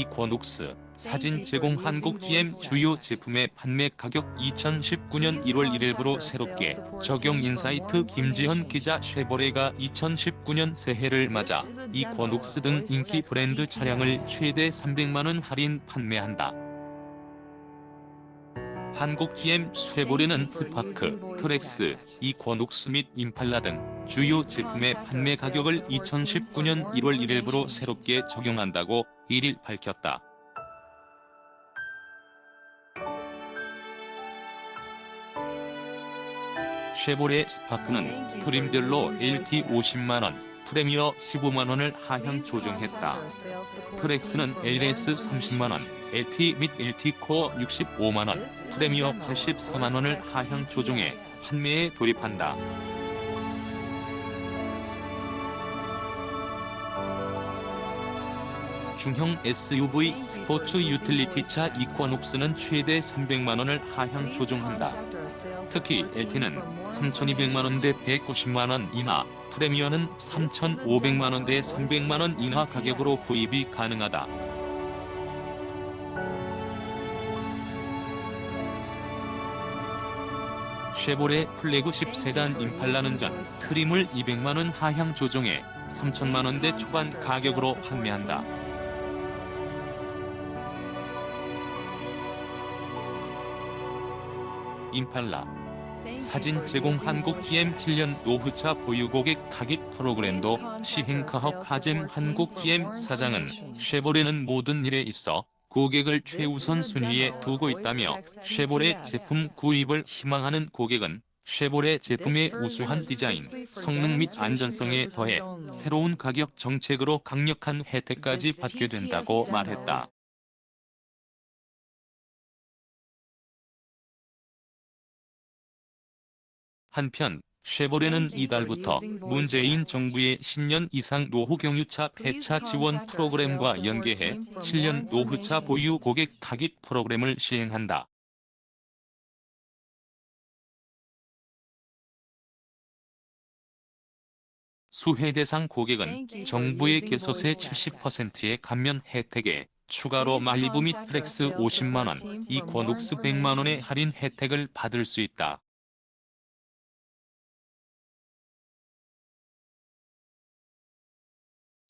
이코녹스 사진 제공 한국 GM 주요 제품의 판매 가격 2019년 1월 1일부로 새롭게 적용 인사이트 김지현 기자 쉐보레가 2019년 새해를 맞아 이코녹스 등 인기 브랜드 차량을 최대 300만원 할인 판매한다. 한국 GM 쉐보레는 스파크, 트렉스, 이코녹스 및 임팔라 등 주요 제품의 판매 가격을 2019년 1월 1일부로 새롭게 적용한다고 1일 밝혔다. 쉐보레 스파크는 트림별로 LT 50만원, 프레미어 15만원을 하향 조정했다. 트렉스는 LS 30만원, LT 및 LT 코어 65만원, 프레미어 84만원을 하향 조정해 판매에 돌입한다. 중형 SUV 스포츠 유틸리티 차 이코녹스는 최대 300만원을 하향 조정한다. 특히 LT는 3,200만원대 190만원 이하, 프레미어는 3,500만원대 300만원 이하 가격으로 구입이 가능하다. 쉐보레 플래그십 세단 임팔라는 전 트림을 200만원 하향 조정해 3천만원대 초반 가격으로 판매한다. 임팔라. 사진 제공 한국 GM 7년 노후차 보유 고객 타깃 프로그램도 시행 가업 하잼 한국 GM 사장은 쉐보레는 모든 일에 있어 고객을 최우선 순위에 두고 있다며 쉐보레 제품 구입을 희망하는 고객은 쉐보레 제품의 우수한 디자인, 성능 및 안전성에 더해 새로운 가격 정책으로 강력한 혜택까지 받게 된다고 말했다. 한편 쉐보레는 이달부터 문재인 정부의 10년 이상 노후 경유차 폐차 지원 프로그램과 연계해 7년 노후차 보유 고객 타깃 프로그램을 시행한다. 수혜 대상 고객은 정부의 개소세 70%의 감면 혜택에 추가로 말리부 및 플렉스 50만원, 이코녹스 100만원의 할인 혜택을 받을 수 있다.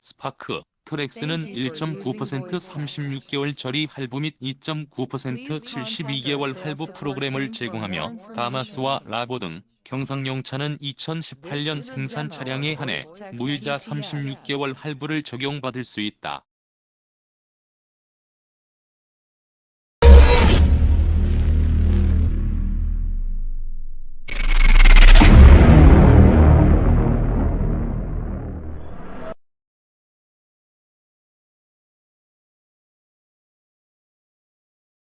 스파크, 트렉스는 1.9% 36개월 저리 할부 및 2.9% 72개월 할부 프로그램을 제공하며 다마스와 라보 등 경상용차는 2018년 생산 차량에 한해 무이자 36개월 할부를 적용받을 수 있다.